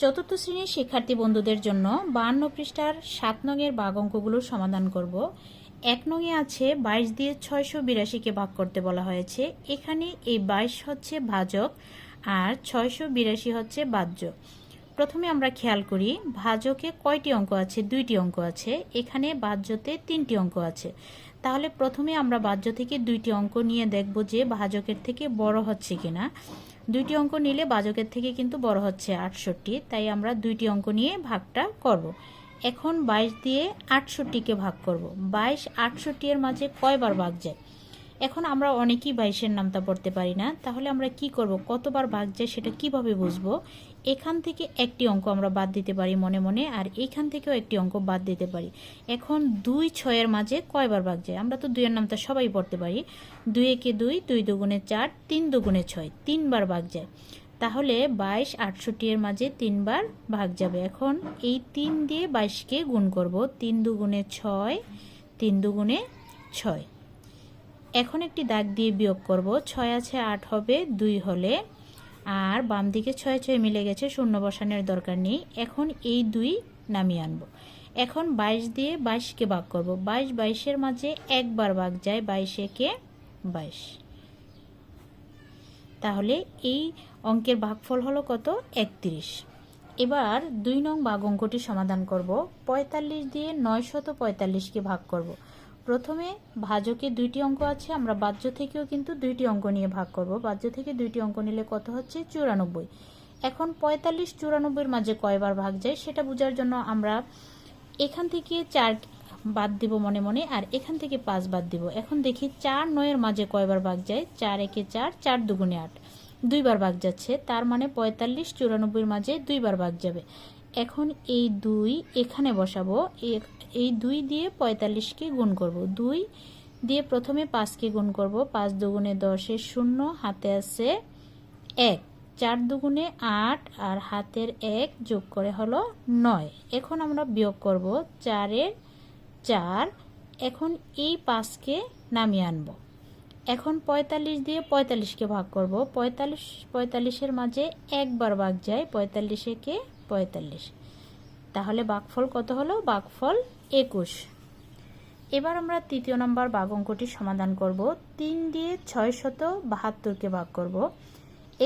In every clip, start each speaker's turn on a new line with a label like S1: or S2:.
S1: চতুর্থ শ্রেণির শিক্ষার্থী বন্ধুদের জন্য বাহান্ন পৃষ্ঠার সাত নংয়ের বাঘ অঙ্কগুলোর সমাধান করব। এক নংয়ে আছে বাইশ দিয়ে ছয়শো বিরাশিকে ভাগ করতে বলা হয়েছে। এখানে এই বাইশ হচ্ছে ভাজক আর ছয়শো বিরাশি হচ্ছে বাহ্য। প্রথমে আমরা খেয়াল করি, ভাজকে কয়টি অঙ্ক আছে? দুইটি অঙ্ক আছে। এখানে বাহ্যতে তিনটি অঙ্ক আছে। তাহলে প্রথমে আমরা বাহ্য থেকে দুইটি অঙ্ক নিয়ে দেখব যে ভাজকের থেকে বড় হচ্ছে কিনা। দুইটি অঙ্ক নিলে বাজকের থেকে কিন্তু বড় হচ্ছে আটষট্টি, তাই আমরা দুইটি অঙ্ক নিয়ে ভাগটা করব। এখন বাইশ দিয়ে আটষট্টিকে ভাগ করব। বাইশ আটষট্টি এর মাঝে কয়বার ভাগ যায় এখন আমরা অনেকেই বাইশের নামটা পড়তে পারি না, তাহলে আমরা কি করব কতবার ভাগ যায় সেটা কীভাবে বুঝব এখান থেকে একটি অঙ্ক আমরা বাদ দিতে পারি মনে মনে, আর এইখান থেকেও একটি অঙ্ক বাদ দিতে পারি। এখন দুই ছয়ের মাঝে কয়বার ভাগ যায়? আমরা তো দুইয়ের নামটা সবাই পড়তে পারি। দুই একে দুই দুই দুগুণে চার, তিন দুগুণে ছয়, তিনবার ভাগ যায়। তাহলে বাইশ আটষট্টি এর মাঝে তিনবার ভাগ যাবে। এখন এই তিন দিয়ে বাইশকে গুণ করব। তিন দুগুণে ছয়, তিন দুগুণে ছয়। এখন একটি দাগ দিয়ে বিয়োগ করব। ছয় আছে আট হবে, দুই হলে আর বাম দিকে ছয় ছয় মিলে গেছে, শূন্য বসানোর দরকার নেই। এখন এই দুই নামিয়ে আনব। এখন বাইশ দিয়ে বাইশকে ভাগ করব। বাইশ বাইশের মাঝে একবার ভাগ যায়, বাইশ একে বাইশ। তাহলে এই অঙ্কের ভাগফল হলো কত? একত্রিশ। এবার দুই নং ভাগ অঙ্কটি সমাধান করব। পঁয়তাল্লিশ দিয়ে নয়শত পঁয়তাল্লিশকে ভাগ করব। প্রথমে ভাজকে দুইটি অঙ্ক আছে, আমরা বাহ্য থেকেও কিন্তু দুইটি অঙ্ক নিয়ে ভাগ করব। বাহ্য থেকে দুইটি অঙ্ক নিলে কত হচ্ছে? চুরানব্বই। এখন পঁয়তাল্লিশ চুরানব্বইয়ের মাঝে কয়বার ভাগ যায় সেটা বোঝার জন্য আমরা এখান থেকে চার বাদ দিব মনে মনে, আর এখান থেকে পাঁচ বাদ দিব। এখন দেখি চার নয়ের মাঝে কয়বার ভাগ যায়? চার একে চার চার দুগুণে আট। দুইবার ভাগ যাচ্ছে, তার মানে পঁয়তাল্লিশ চুরানব্বইয়ের মাঝে দুইবার ভাগ যাবে। এখন এই দুই এখানে বসাবো এই দুই দিয়ে পঁয়তাল্লিশকে গুণ করব। দুই দিয়ে প্রথমে পাঁচকে গুণ করব। পাঁচ দুগুণে দশের শূন্য, হাতে আছে এক। চার দুগুণে আট আর হাতের এক যোগ করে হলো নয়। এখন আমরা বিয়োগ করব চারের চার। এখন এই পাঁচকে নামিয়ে আনব। এখন পঁয়তাল্লিশ দিয়ে পঁয়তাল্লিশকে ভাগ করব। পঁয়তাল্লিশ, পঁয়তাল্লিশের মাঝে একবার ভাগ যায় পঁয়তাল্লিশে কে পঁয়তাল্লিশ। তাহলে বাঘফল কত হলো? বাঘফল একুশ। এবার আমরা তৃতীয় নম্বর বাঘ অঙ্কটি সমাধান করব। তিন দিয়ে ছয় শত বাহাত্তরকে ভাগ করব।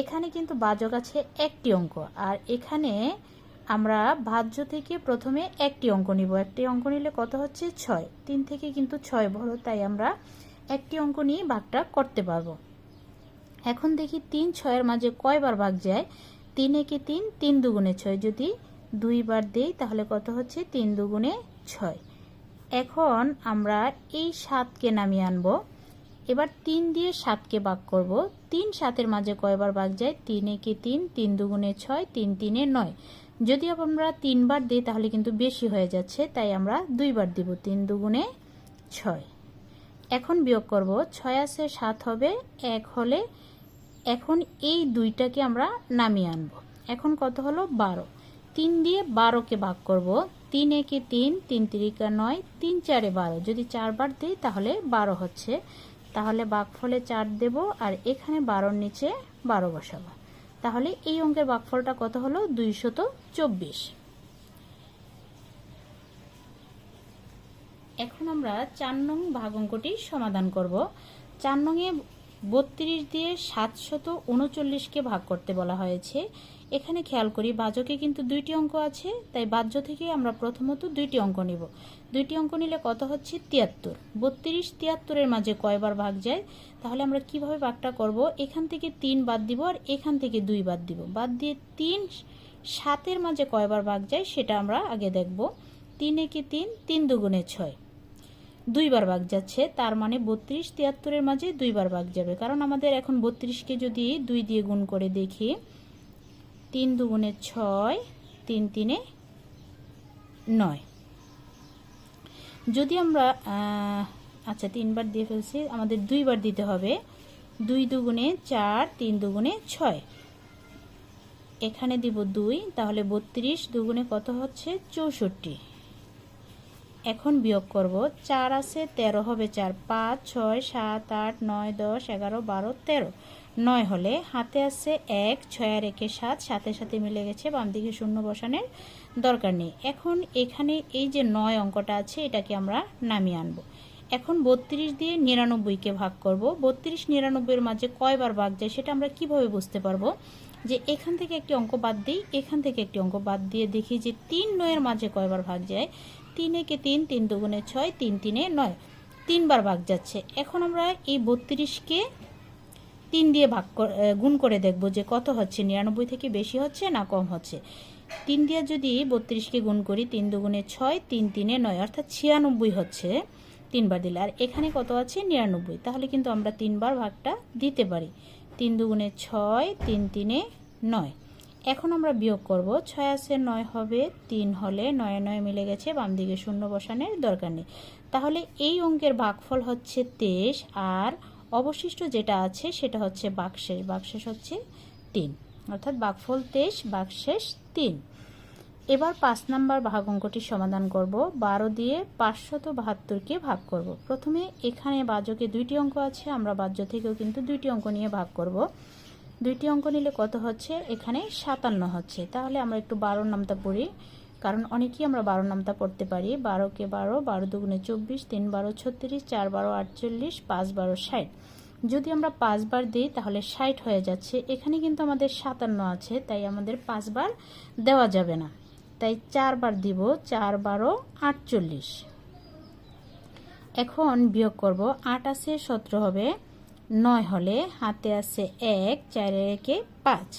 S1: এখানে কিন্তু বাজক আছে একটি অঙ্ক, আর এখানে আমরা ভাজ্য থেকে প্রথমে একটি অঙ্ক নিব। একটি অঙ্ক নিলে কত হচ্ছে? ছয়। তিন থেকে কিন্তু ছয় বড়, তাই আমরা একটি অঙ্ক নিয়ে ভাগটা করতে পারব। এখন দেখি তিন ছয়ের মাঝে কয়বার ভাগ যায়? তিন একে তিন তিন দুগুণে ছয়। যদি দুইবার দেই, তাহলে কত হচ্ছে? তিন দুগুণে ছয়। এখন আমরা এই সাতকে নামিয়ে আনব। এবার তিন দিয়ে সাতকে ভাগ করব। তিন সাতের মাঝে কয়বার ভাগ যায়? তিন একে তিন তিন দুগুণে ছয়, তিন তিনে নয়। যদি আমরা তিনবার দিই, তাহলে কিন্তু বেশি হয়ে যাচ্ছে, তাই আমরা দুইবার দিব, তিন দুগুণে ছয়। এখন বিয়োগ করব। ছয় আছে, সাত হবে, এক হলে এখন এই দুইটাকে আমরা নামিয়ে আনব। এখন কত হলো? বারো। তিন দিয়ে বারোকে ভাগ করব। তিন একে তিন তিন তিরিকা নয়, তিন চারে বারো। যদি চারবার দিই তাহলে বারো হচ্ছে। তাহলে ফলে চার দেব আর এখানে বারোর নিচে বারো বসাবো। তাহলে এই অঙ্কের বাঘফলটা কত হলো? দুইশত চব্বিশ। এখন আমরা চার নং ভাগ অঙ্কটি সমাধান করব। চার নংয়ে বত্রিশ দিয়ে সাতশত উনচল্লিশকে ভাগ করতে বলা হয়েছে। এখানে খেয়াল করি, বাজকে কিন্তু দুইটি অঙ্ক আছে, তাই বাহ্য থেকে আমরা প্রথমত দুইটি অঙ্ক নিব। দুইটি অঙ্ক নিলে কত হচ্ছে? তিয়াত্তর। বত্রিশ তিয়াত্তরের মাঝে কয়বার ভাগ যায়? তাহলে আমরা কীভাবে ভাগটা করব? এখান থেকে তিন বাদ দিব আর এখান থেকে দুই বাদ দিব। বাদ দিয়ে তিন সাতের মাঝে কয়বার ভাগ যায় সেটা আমরা আগে দেখব। তিন একে তিন তিন দুগুণে ছয়। দুইবার বাঘ যাচ্ছে, তার মানে বত্রিশ তিয়াত্তরের মাঝে দুইবার বাঘ যাবে। কারণ আমাদের এখন বত্রিশকে যদি দুই দিয়ে গুণ করে দেখি, তিন দুগুণে ছয়, তিন তিনে নয়। যদি আমরা আচ্ছা তিনবার দিয়ে ফেলছি, আমাদের দুইবার দিতে হবে, দুই দুগুণে চার, তিন দুগুণে ছয়। এখানে দিব দুই, তাহলে বত্রিশ দুগুণে কত হচ্ছে? চৌষট্টি। এখন বিয়োগ করব। চার আছে, তেরো হবে চার। পাঁচ, ছয়, সাত, আট, নয়, দশ, এগারো, বারো, তেরো। নয় হলে হাতে আছে এক, ছয় আর একে সাত সাথে সাথে মিলে গেছে, বাম দিকে শূন্য বসানোর দরকার নেই। এখন এখানে এই যে নয় অঙ্কটা আছে, এটাকে আমরা নামিয়ে আনব। এখন বত্রিশ দিয়ে নিরানব্বইকে ভাগ করব। বত্রিশ নিরানব্বইয়ের মাঝে কয়বার ভাগ যায় সেটা আমরা কীভাবে বুঝতে পারব? যে এখান থেকে একটি অঙ্ক বাদ দিই, এখান থেকে একটি অঙ্ক বাদ দিয়ে দেখি যে তিন নয়ের মাঝে কয়বার ভাগ যায়। তিন একে তিন তিন দুগুণে ছয়, তিন তিনে নয়। তিনবার ভাগ যাচ্ছে। এখন আমরা এই বত্রিশকে তিন দিয়ে ভাগ গুণ করে দেখব যে কত হচ্ছে, নিরানব্বই থেকে বেশি হচ্ছে না কম হচ্ছে। তিন দিয়ে যদি বত্রিশকে গুণ করি, তিন দুগুণে ছয়, তিন তিনে নয়, অর্থাৎ ছিয়ানব্বই হচ্ছে তিনবার দিলে। আর এখানে কত আছে? নিরানব্বই। তাহলে কিন্তু আমরা তিনবার ভাগটা দিতে পারি। তিন দুগুণে ছয়, তিন তিনে নয়। এখন আমরা বিয়োগ করব। ছয় আছে, নয় হবে, তিন হলে নয় নয় মিলে গেছে, বাম দিকে শূন্য বসানোর দরকার নেই। তাহলে এই অঙ্কের ভাগফল হচ্ছে তেইশ, আর অবশিষ্ট যেটা আছে সেটা হচ্ছে বাকশেষ। বাকশেষ হচ্ছে তিন। অর্থাৎ বাকফল তেইশ, বাকশেষ তিন। এবার পাঁচ নাম্বার ভাগ অঙ্কটি সমাধান করব। বারো দিয়ে পাঁচশত বাহাত্তরকে ভাগ করব। প্রথমে এখানে বাজকে দুইটি অঙ্ক আছে, আমরা বাজ্য থেকেও কিন্তু দুইটি অঙ্ক নিয়ে ভাগ করব। দুইটি অঙ্ক নিলে কত হচ্ছে? এখানে সাতান্ন হচ্ছে। তাহলে আমরা একটু বারোর নামটা পড়ি। কারণ অনেকেই আমরা বারো নামটা পড়তে পারি। বারোকে বারো বারো দুগুণে চব্বিশ, তিন বারো ছত্রিশ, চার বারো আটচল্লিশ, পাঁচ বারো ষাট। যদি আমরা পাঁচবার দিই, তাহলে ষাট হয়ে যাচ্ছে। এখানে কিন্তু আমাদের সাতান্ন আছে, তাই আমাদের পাঁচবার দেওয়া যাবে না। তাই চারবার দিব, চার বারো আটচল্লিশ। এখন বিয়োগ করব। আট আছে, সতেরো হবে। নয় হলে হাতে আছে এক চারে একে পাঁচ।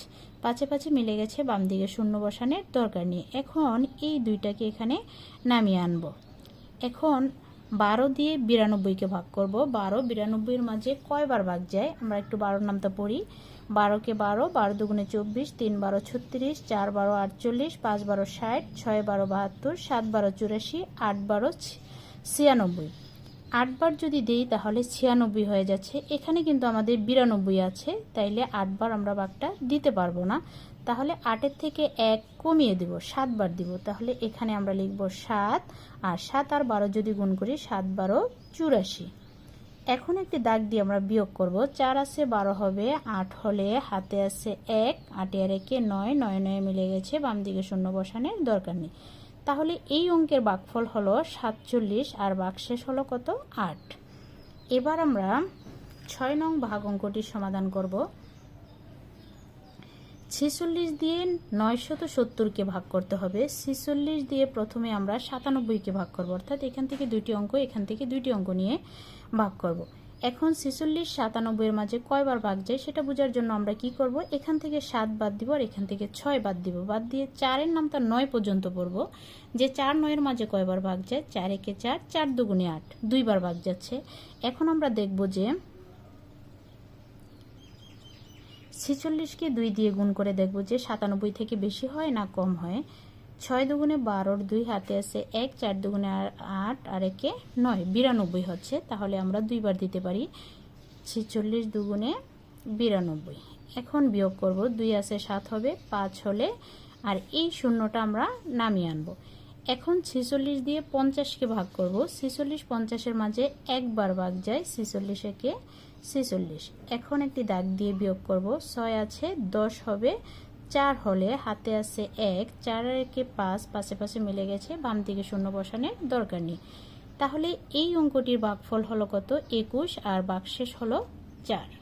S1: পাঁচে পাঁচে মিলে গেছে বাম দিকে শূন্য বসানোর দরকার নেই। এখন এই দুইটাকে এখানে নামিয়ে আনব। এখন বারো দিয়ে বিরানব্বইকে ভাগ করব। বারো বিরানব্বইয়ের মাঝে কয়বার ভাগ যায়? আমরা একটু বারোর নামটা পড়ি। বারোকে বারো বারো দুগুণে চব্বিশ, তিন বারো ছত্রিশ, চার বারো আটচল্লিশ, পাঁচ বারো ষাট, ছয় বারো বাহাত্তর, সাত বারো চুরাশি, আট বারো ছিয়ানব্বই। আটবার যদি দেই তাহলে ছিয়ানব্বই হয়ে যাচ্ছে। এখানে কিন্তু আমাদের বিরানব্বই আছে, তাইলে আটবার আমরা বাঘটা দিতে পারব না। তাহলে আটের থেকে এক কমিয়ে দিব, সাতবার দিব। তাহলে এখানে আমরা লিখব সাত, আর সাত আর বারো যদি গুণ করি, সাত, বারো, চুরাশি। এখন একটি দাগ দিয়ে আমরা বিয়োগ করব। চার আছে বারো হবে, আট হলে হাতে আছে এক, আটে আর একে নয় নয় নয় মিলে গেছে বাম দিকে শূন্য বসানোর দরকার নেই। তাহলে এই অঙ্কের বাকফল হলো সাতচল্লিশ আর বাকশেষ হলো কত? আট। এবার আমরা ছয় নং ভাগ অঙ্কটির সমাধান করব। ছেচল্লিশ দিয়ে নয়শত সত্তরকে ভাগ করতে হবে। ছেচল্লিশ দিয়ে প্রথমে আমরা সাতানব্বইকে ভাগ করব। অর্থাৎ এখান থেকে দুইটি অঙ্ক, এখান থেকে দুইটি অঙ্ক নিয়ে ভাগ করব। এখন ছেচল্লিশ সাতানব্বইয়ের মাঝে কয়বার ভাগ যায় সেটা বোঝার জন্য আমরা কি করব? এখান থেকে সাত বাদ দিব আর এখান থেকে ছয় বাদ দিব। বাদ দিয়ে চারের নামটা নয় পর্যন্ত পড়ব। যে চার নয়ের মাঝে কয়বার ভাগ যায়? চার একে চার চার দুগুণে আট। দুইবার ভাগ যাচ্ছে। এখন আমরা দেখব যে ছেচল্লিশকে দুই দিয়ে গুণ করে দেখব যে সাতানব্বই থেকে বেশি হয় না কম হয়। ছয় দুগুণে বারোর দুই হাতে আছে এক, চার দুগুণে আট, আর একে নয়। বিরানব্বই হচ্ছে, তাহলে আমরা দুইবার দিতে পারি ছেচল্লিশ দুগুণে বিরানব্বই। এখন বিয়োগ করব, দুই আছে সাত হবে, পাঁচ হলে, আর এই শূন্যটা আমরা নামিয়ে আনব। এখন ছেচল্লিশ দিয়ে পঞ্চাশকে ভাগ করব, ছেচল্লিশ পঞ্চাশের মাঝে একবার ভাগ যায়, ছেচল্লিশ একে ছেচল্লিশ। এখন একটি দাগ দিয়ে বিয়োগ করব, ছয় আছে, দশ হবে চার হলে হাতে আছে এক চার একে পাঁচ, পাশে পাশে মিলে গেছে, বাম দিকে শূন্য বসানোর দরকার নেই। তাহলে এই অঙ্কটির ভাগফল হলো কত? একুশ, আর বাকশেষ হলো চার।